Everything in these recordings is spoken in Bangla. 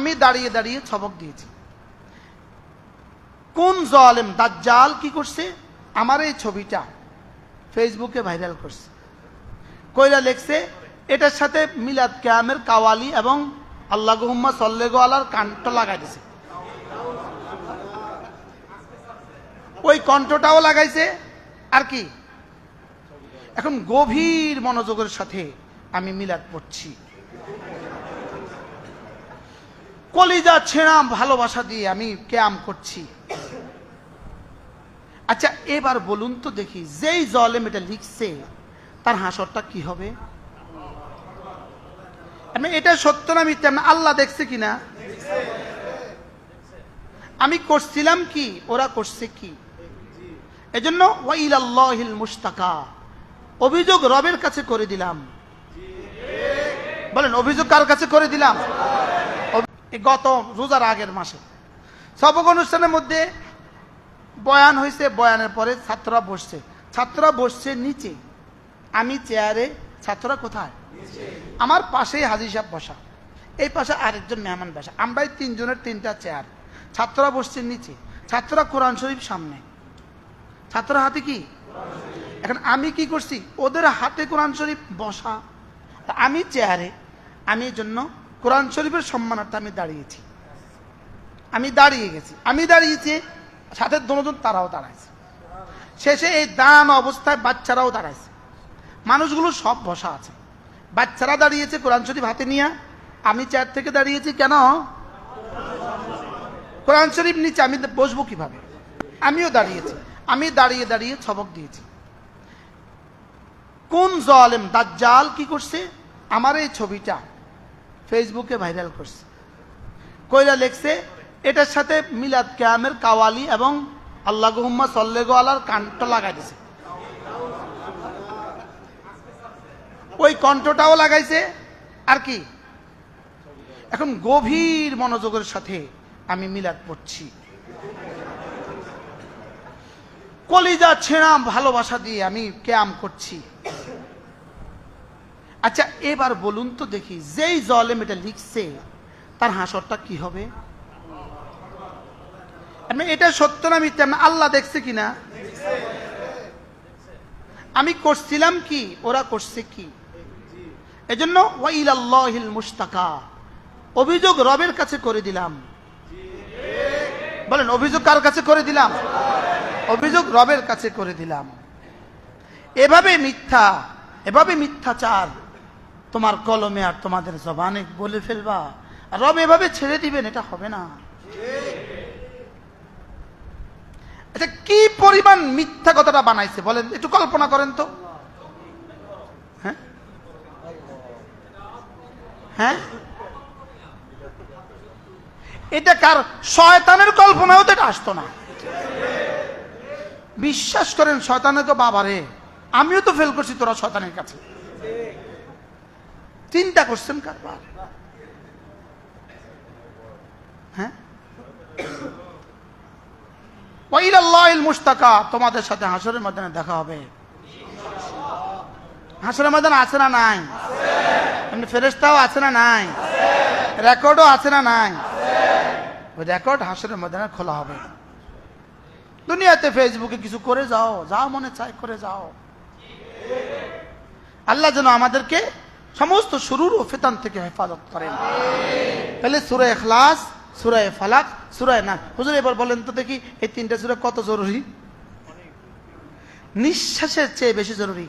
আমি দাঁড়িয়ে দাঁড়িয়ে ছবক দিয়েছি। কোন জলেম দাজ্জাল কি করছে? আমার এই ছবিটা ফেসবুকে ভাইরাল করছে। কইরা লেখছে, এটার সাথে মিলাদ ক্যামের কাওয়ালি এবং আল্লাহ গুহম্মা সল্লেগো আলার কান্ট লাগাই দিছে। ওই কণ্ঠটাও লাগাইছে। আর কি? এখন গভীর মনোযোগের সাথে আমি মিলাদ পড়ছি। কলিজা ছেঁড়া ভালোবাসা দিয়ে আমি ক্যাম করছি। আচ্ছা এবার বলুন তো দেখি, যেই জলেম এটা লিখছে, তার হাসরটা কি হবে? আমি এটা সত্য না মিথ্যা? আল্লাহ দেখছে কিনা? আমি করছিলাম কি? ওরা করছে কি? এজন্য ওয়াইল আল্লাহিল মুস্তাকা অভিযোগ রবের কাছে করে দিলাম। বলেন, অভিযোগ কার কাছে করে দিলাম? এই গত রোজার আগের মাসে। সবক অনুষ্ঠানের মধ্যে বয়ান হয়েছে বয়ানের পরে ছাত্ররা বসছে। ছাত্ররা বসছে নিচে। আমি চেয়ারে, ছাত্ররা কোথায়? আমার পাশেই হাজি সাহেব বসা। এই পাশে আরেকজন মেহমান বসা। আমরাই তিনজনের তিনটা চেয়ার। ছাত্ররা বসছে নিচে। ছাত্ররা কোরআন শরীফ সামনে। ছাত্ররা হাতে কি? এখন আমি কি করছি? ওদের হাতে কোরআন শরীফ বসা। আমি চেয়ারে। আমি জন্য কোরআন শরীফের সম্মানার্থে আমি দাঁড়িয়েছি। আমি দাঁড়িয়ে গেছি। আমি দাঁড়িয়েছি, সাথে দুজন তারাও দাঁড়াইছে। শেষে এই দান অবস্থায় বাচ্চারাও দাঁড়াইছে। মানুষগুলো সব বসা আছে। বাচ্চারা দাঁড়িয়েছে কোরআন শরীফ হাতে নিয়ে। আমি চেয়ার থেকে দাঁড়িয়েছি, কেন? কোরআন শরীফ নিচে আমি বসবো কীভাবে? আমিও দাঁড়িয়েছি। আমি দাঁড়িয়ে দাঁড়িয়ে ছবক দিয়েছি। কোন জলেম দাজ্জাল কি করছে? আমার এই ছবিটা ফেসবুকে ভাইরাল করছে। কইরা লেখছে, এটার সাথে মিলাদ ক্যামের কাওয়ালি এবং আল্লাহ গুহম্মা সল্লেগো আলার কান্ট লাগাই দিছে। ওই কণ্ঠটাও লাগাইছে, আর কি? এখন গভীর মনোযোগের সাথে আমি মিলাদ পড়ছি। কলিজা ছেঁড়া ভালোবাসা দিয়ে আমি ক্যাম করছি। আচ্ছা এবার বলুন তো দেখি, যেই জলেম এটা লিখছে, তার হাসরটা কি হবে? এটা সত্য না মিথ্যা? আল্লাহ দেখছে কিনা? আমি করছিলাম কি? ওরা করছে কি? এজন্য ওয়াইল মুস্তাকা অভিযোগ রবের কাছে করে দিলাম। বলেন, অভিযোগ কার কাছে করে দিলাম? অভিযোগ রবের কাছে করে দিলাম। এভাবে মিথ্যা, এভাবে মিথ্যাচার তোমার কলমে আর তোমাদের জবানে বলে ফেলবা। রব এভাবে ছেড়ে দিবেন, এটা হবে না। আচ্ছা কি পরিমাণ মিথ্যা কথাটা বানাইছে বলেন? একটু কল্পনা করেন তো। হ্যাঁ? হ্যাঁ? এটা কার? শয়তানের কল্পনাও তো এটা আসতো না। বিশ্বাস করেন, শয়তানের তো বাবারে। আমিও তো ফেল করছি তোরা শয়তানের কাছে। চিন্তা করছেন কারবার হ্যাঁ? মুস্তাকা তোমাদের সাথে হাসরের ময়দানে দেখা হবে। হাসরের ময়দান আছে না নাই? এমনি ফেরেস্তাও আছে না নাই? রেকর্ডও আছে না নাই? ওই রেকর্ড হাসরের ময়দানে খোলা হবে। দুনিয়াতে ফেসবুকে কিছু করে যাও যাও মনে চাই করে যাও। আল্লাহ যেন আমাদেরকে সমস্ত শুরুর ও ফেতান থেকে হেফাজত করেন। তাহলে সুরে এখলাস সুরায় ফালাক সুরায় না হুজুর, এবার বলেন তো দেখি, এই তিনটা সুরা কত জরুরি? নিঃশ্বাসের চেয়ে বেশি জরুরি।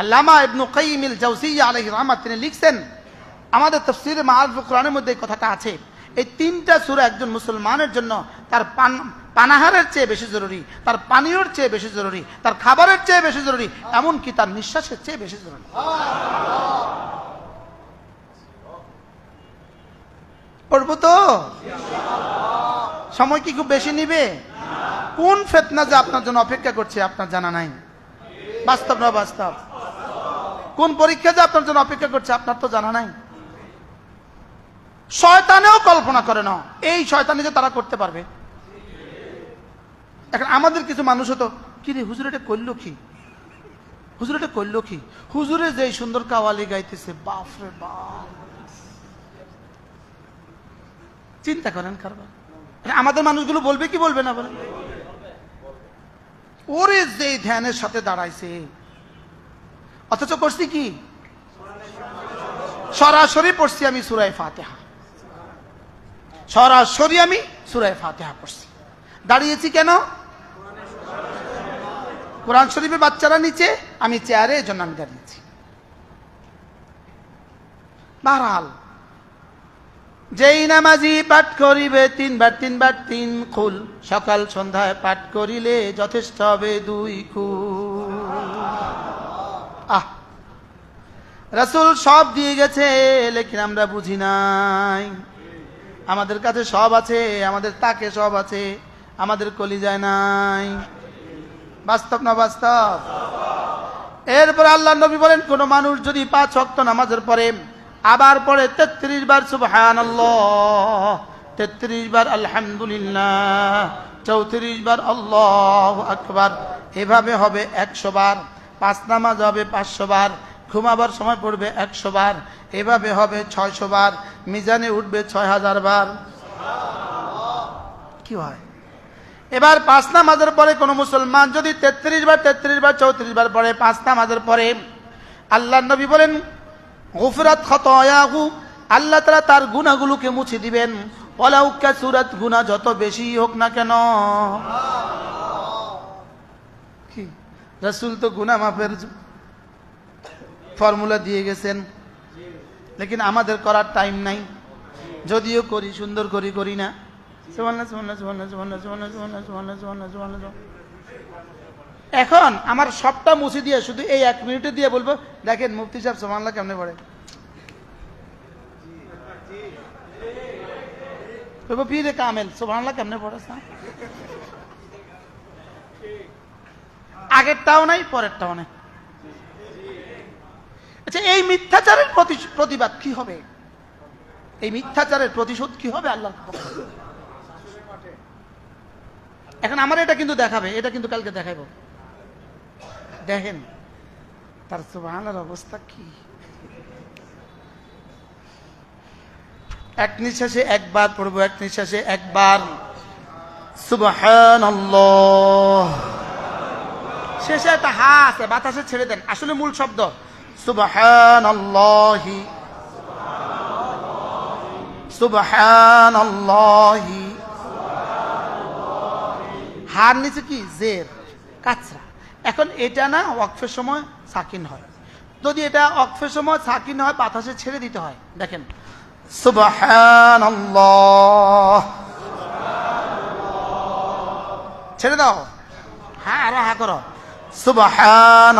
আল্লামা ইবনু কাইমিল জাউসিয়া আলাইহির রহমাত, তিনি লিখছেন, আমাদের তফসিরে মাআরিফুল কোরআনের মধ্যে এই কথাটা আছে। এই তিনটা সূরা একজন মুসলমানের জন্য তার পানাহারের চেয়ে বেশি জরুরি, তার পানীয়র চেয়ে বেশি জরুরি, তার খাবারের চেয়ে বেশি জরুরি, এমনকি তার নিঃশ্বাসের চেয়ে বেশি জরুরি। পড়ব তো? সময় কি খুব বেশি নিবে? কোন ফেতনা যে আপনার জন্য অপেক্ষা করছে আপনার জানা নাই? বাস্তব না বাস্তব? কোন পরীক্ষা যে আপনার জন্য অপেক্ষা করছে আপনার তো জানা নাই? শয়তানেও কল্পনা করে না এই শয়তানি যে তারা করতে পারবে। এখন আমাদের কিছু মানুষ হতো কি রে হুজুর এটা করল কি? হুজুর এটা করল কি? হুজুরে যে সুন্দর কাওয়ালি গাইতেছে, বাপ রে বাপ। চিন্তা করেন কারবার। আমাদের মানুষগুলো বলবে কি বলবে না বলে ওরে যে ধ্যানের সাথে দাঁড়াইছে। অথচ করছি কি? সরাসরি পড়ছি আমি সুরায় ফাতেহা। সরাসরি আমি সুরায় ফাতেহা পড়ছি। দাঁড়িয়েছি কেন? কোরআন শরীফে বাচ্চারা নিচে, আমি চেয়ারে এজন্য আমি দাঁড়িয়েছি বাহাল যেই নামাজি পাঠ করিবে, তিনবার তিনবার তিন খুল, সকাল সন্ধ্যায় পাঠ করিলে যথেষ্ট হবে দুই খুল। আহ! রাসূল সব দিয়ে গেছে, লেকিন আমরা বুঝি নাই। আমাদের কাছে সব আছে, আমাদের তাকে সব আছে, আমাদের কলিজায় নাই। বাস্তব না বাস্তব? এরপর আল্লাহ নবী বলেন, কোন মানুষ যদি পাঁচ ওয়াক্ত নামাজের পরে আবার পরে তেত্রিশ বার সুবহান তেত্রিশ বার আলহামদুলিল্লাহ, চৌত্রিশ বার আল্লাহ আকবার, এভাবে হবে একশো বার, পাঁচ নামাজ হবে পাঁচশো বার, ঘুমাবার সময় পড়বে একশো বার, এভাবে হবে ছয়শো বার, মিজানে উঠবে ছয় হাজার বার। কি হয়? এবার পাঁচ নামাজের পরে কোনো মুসলমান যদি তেত্রিশ বার তেত্রিশ বার, চৌত্রিশ বার পরে পাঁচ নামাজের পরে, আল্লাহ নবী বলেন, গুফরাত খতয়াহু আল্লাহ তারা তার গুণাগুলোকে মুছে দিবেন। ওলাউকা সুরাত গুণা যত বেশি হোক না কেন। কি? রসুল তো গুণা মাফের ফর্মুলা দিয়ে গেছেন। লেকিন আমাদের করার টাইম নাই। যদিও করি, সুন্দর করি করি না। এখন আমার সবটা মুছে দিয়ে শুধু এই এক মিনিটে দিয়ে বলব, দেখেন মুফতি সাহেব সোমানলা কেমনে পড়ে? কামেল সোমানলা কেমনে পড়ে আগেরটাও নাই, পরেরটাও নাই। আচ্ছা এই মিথ্যাচারের প্রতিবাদ কি হবে? এই মিথ্যাচারের প্রতিশোধ কি হবে আল্লাহ এখন আমার এটা কিন্তু দেখাবে, এটা কিন্তু কালকে দেখাইব। দেখেন, তার সুবহানার অবস্থা কি? এক নিঃশ্বাসে একবার পড়ব, এক নিঃশ্বাসে একবার। শেষে একটা হা আছে, বাতাসে ছেড়ে দেন, আসলে মূল শব্দ। সুবহান সুবহান হার নিচে কি? জের কাছরা এখন এটা না ওয়াকফের সময় সাকিন হয়। যদি এটা ওয়াকফের সময় সাকিন হয়, বাতাসে ছেড়ে দিতে হয়। দেখেন। ছেড়ে দাও। হ্যাঁ আরও হা করো। সুবহান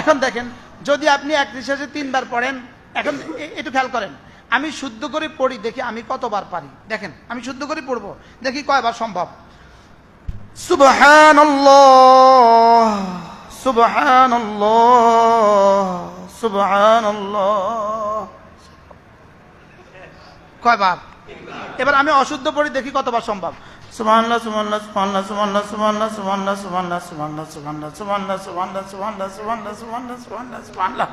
এখন দেখেন, যদি আপনি এক নিঃশ্বাসে তিনবার পড়েন, এখন একটু খেয়াল করেন। আমি শুদ্ধ করে পড়ি দেখি আমি কতবার পারি দেখেন আমি শুদ্ধ করে পড়ব দেখি কয়বার সম্ভব সুবহান সুবহান সুবহান কয়বার এবার আমি অশুদ্ধ পড়ি দেখি কতবার সম্ভব সুবহানাল্লাহ সুবহানাল্লাহ সুবহানাল্লাহ সুবহানাল্লাহ সুবহানাল্লাহ সুবহানাল্লাহ সুবহানাল্লাহ সুবহানাল্লাহ সুবহানাল্লাহ সুবহানাল্লাহ সুবহানাল্লাহ সুবহানাল্লাহ সুবহানাল্লাহ সুবহানাল্লাহ সুবহানাল্লাহ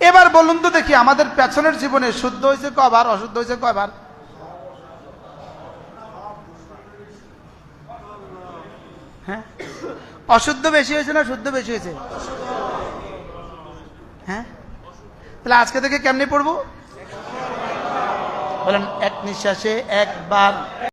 এবার বলুন তো দেখি আমাদের পেছনের জীবনে শুদ্ধ হয়েছে কবার, অশুদ্ধ হয়েছে কয়বার হ্যাঁ? অশুদ্ধ বেশি হয়েছে না শুদ্ধ বেশি হয়েছে? হ্যাঁ? তাহলে আজকে থেকে কেমনি পড়ব? বলেন, এক নিঃশ্বাসে একবার।